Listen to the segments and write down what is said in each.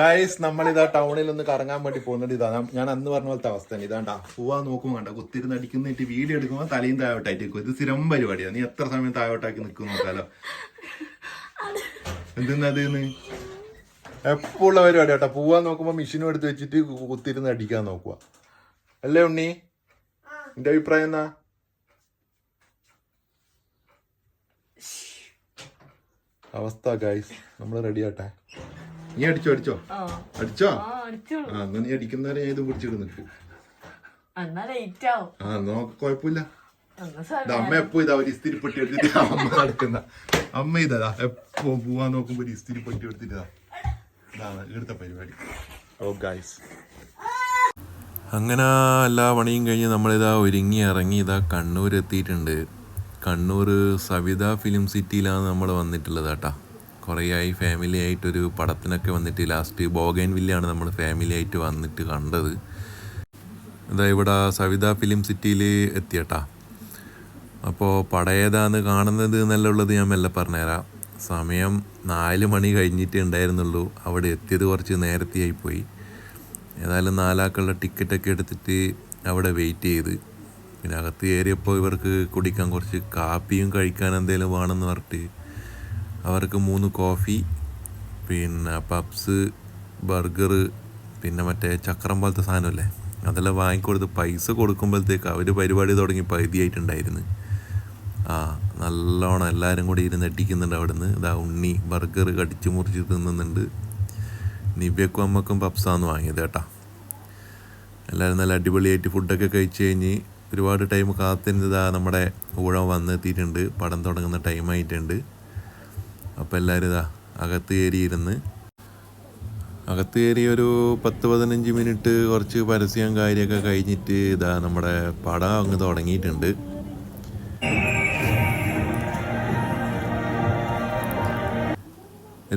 Guys നമ്മൾ ഇതാ ടൗണിൽ ഒന്ന് കറങ്ങാൻ വേണ്ടി പോകുന്നുണ്ട് ഇതാ. ഞാൻ- അന്ന് പറഞ്ഞ പോലത്തെ അവസ്ഥ ഇതാണ്ടാ പോവാ നോക്കും കണ്ട കുത്തിരുന്ന് അടിക്കുന്നിട്ട് വീഡിയോ എടുക്കുമ്പോൾ തലയും താഴോട്ടായിട്ട് നിൽക്കും ഇത് സ്ഥിരം പരിപാടിയാണ് നീ എത്ര സമയം താഴോട്ടാക്കി നിൽക്കും നോക്കാലോ. എന്തെന്നത് എപ്പോഴുള്ള പരിപാടി കേട്ടോ. പോവാൻ നോക്കുമ്പോ മെഷീനും എടുത്ത് വെച്ചിട്ട് കുത്തിരുന്ന് അടിക്കാൻ നോക്കുക അല്ലേ ഉണ്ണി? എന്റെ അഭിപ്രായം എന്നാ അവസ്ഥ ഗൈസ് നമ്മൾ റെഡി ആട്ടെ നീ അടിച്ചോ അടിച്ചോ? അടിച്ചോ? ആ എന്നാ നീ അടിക്കുന്നവരെ ഞാൻ ഇത് പിടിച്ചിടുന്നുണ്ട് എന്നാ ആ നോക്ക കുഴപ്പമില്ല എന്നാ ഇത് അമ്മ എപ്പോ ഇതാ ഒരു ഇസ്തിരി പെട്ടി എടുത്തിട്ട് അമ്മ നടക്കുന്ന. അമ്മ ഇതാ എപ്പോ പോവാൻ നോക്കുമ്പോ ഒരു ഇസ്തിരി പെട്ടി എടുത്തിട്ടാ ഇതാ ഇതാണ് ഇവിടുത്തെ പരിപാടി. ഓ ഗൈസ് അങ്ങനെ എല്ലാ പണിയും കഴിഞ്ഞ് നമ്മളിതാ ഒരുങ്ങി ഇറങ്ങി ഇതാ കണ്ണൂർ എത്തിയിട്ടുണ്ട് കണ്ണൂർ സവിത ഫിലിം സിറ്റിയിലാണ് നമ്മൾ വന്നിട്ടുള്ളത് കേട്ടാ. കുറേ ആയി ഫാമിലി ആയിട്ടൊരു പടത്തിനൊക്കെ വന്നിട്ട് ലാസ്റ്റ് ബോഗൈൻ വില്ലാണ് നമ്മൾ ഫാമിലി ആയിട്ട് വന്നിട്ട് കണ്ടത്. ഇതാ ഇവിടെ സവിത ഫിലിം സിറ്റിയിൽ എത്തിയട്ടാ. അപ്പോൾ പടം ഏതാന്ന് കാണുന്നത് എന്നുള്ളത് ഞാൻ മെല്ലെ പറഞ്ഞുതരാം സമയം നാല് മണി കഴിഞ്ഞിട്ടേ ഉണ്ടായിരുന്നുള്ളൂ. അവിടെ എത്തിയത് കുറച്ച് നേരത്തെയായി പോയി. ഏതായാലും നാലാക്കുള്ള ടിക്കറ്റൊക്കെ എടുത്തിട്ട് അവിടെ വെയിറ്റ് ചെയ്ത്. പിന്നെ അകത്ത് കയറിയപ്പോൾ ഇവർക്ക് കുടിക്കാൻ കുറച്ച് കാപ്പിയും കഴിക്കാൻ എന്തെങ്കിലും വേണമെന്ന് പറഞ്ഞിട്ട് അവർക്ക് മൂന്ന് കോഫി പിന്നെ പപ്സ് ബർഗർ പിന്നെ മറ്റേ ചക്രം പോലത്തെ സാധനമല്ലേ? അതെല്ലാം വാങ്ങിക്കൊടുത്ത് പൈസ കൊടുക്കുമ്പോഴത്തേക്ക് അവർ പരിപാടി തുടങ്ങി പകുതിയായിട്ടുണ്ടായിരുന്നു. ആ നല്ലോണം എല്ലാവരും കൂടി ഇരുന്ന് അടിക്കുന്നുണ്ട് അവിടുന്ന്. ഇതാ ഉണ്ണി ബർഗർ കടിച്ച് മുറിച്ച് തിന്നുന്നുണ്ട്. നിവ്യക്കും അമ്മക്കും പപ്സാന്ന് വാങ്ങിയത് കേട്ടോ. എല്ലാവരും നല്ല അടിപൊളിയായിട്ട് ഫുഡൊക്കെ കഴിച്ച് കഴിഞ്ഞ് ഒരുപാട് ടൈം കാത്തിരുന്നതാ നമ്മുടെ ഊഴം വന്നെത്തിയിട്ടുണ്ട്. പടം തുടങ്ങുന്ന ടൈമായിട്ടുണ്ട് അപ്പോൾ എല്ലാവരും ഇതാ അകത്ത് കയറിയിരുന്ന്. അകത്ത് കയറി ഒരു പത്ത് പതിനഞ്ച് മിനിറ്റ് കുറച്ച് പരസ്യം കാര്യമൊക്കെ കഴിഞ്ഞിട്ട് ഇതാ നമ്മുടെ പടം അങ്ങ് തുടങ്ങിയിട്ടുണ്ട്.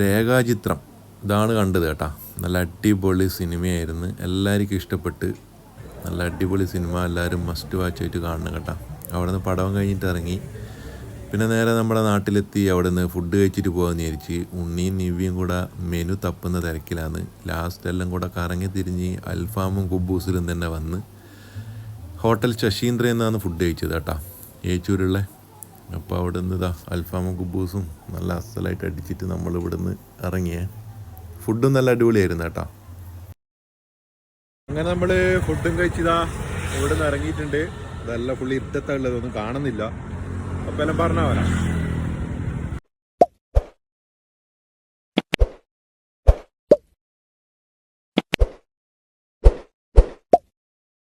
രേഖാചിത്രം ഇതാണ് കണ്ടത് കേട്ടാ. നല്ല അടിപൊളി സിനിമയായിരുന്നു. എല്ലാവർക്കും ഇഷ്ടപ്പെട്ട് നല്ല അടിപൊളി സിനിമ എല്ലാവരും മസ്റ്റ് വാച്ച് ആയിട്ട് കാണണം കേട്ടാ. അവിടെ നിന്ന് പടം കഴിഞ്ഞിട്ട് ഇറങ്ങി. പിന്നെ നേരെ നമ്മുടെ നാട്ടിലെത്തി അവിടെ നിന്ന് ഫുഡ് കഴിച്ചിട്ട് പോകാമെന്ന് വിചാരിച്ച് ഉണ്ണിയും നിവ്യയും കൂടെ മെനു തപ്പുന്ന തിരക്കിലാണ്. ലാസ്റ്റ് എല്ലാം കൂടെ കറങ്ങി തിരിഞ്ഞ് അൽഫാമും കുബൂസിലും തന്നെ വന്ന് ഹോട്ടൽ ശശീന്ദ്ര എന്നാണ് ഫുഡ് കഴിച്ചത് കേട്ടാ. ഏച്ചൂരുള്ള. അപ്പോൾ അവിടെ നിന്ന് ഇതാ അൽഫാമും കുബൂസും നല്ല അസലായിട്ട് അടിച്ചിട്ട് നമ്മൾ ഇവിടെ നിന്ന് ഇറങ്ങിയേ. ഫുഡും നല്ല അടിപൊളിയായിരുന്നു കേട്ടോ. അങ്ങനെ നമ്മൾ ഫുഡും കഴിച്ചതാ ഇവിടെ നിന്ന് ഇറങ്ങിയിട്ടുണ്ട്. ഇതെല്ലാം ഫുള്ളി ഇരുട്ടത്തുള്ളതൊന്നും കാണുന്നില്ല. അപ്പൊ എല്ലാം പറഞ്ഞാൽ പോലെ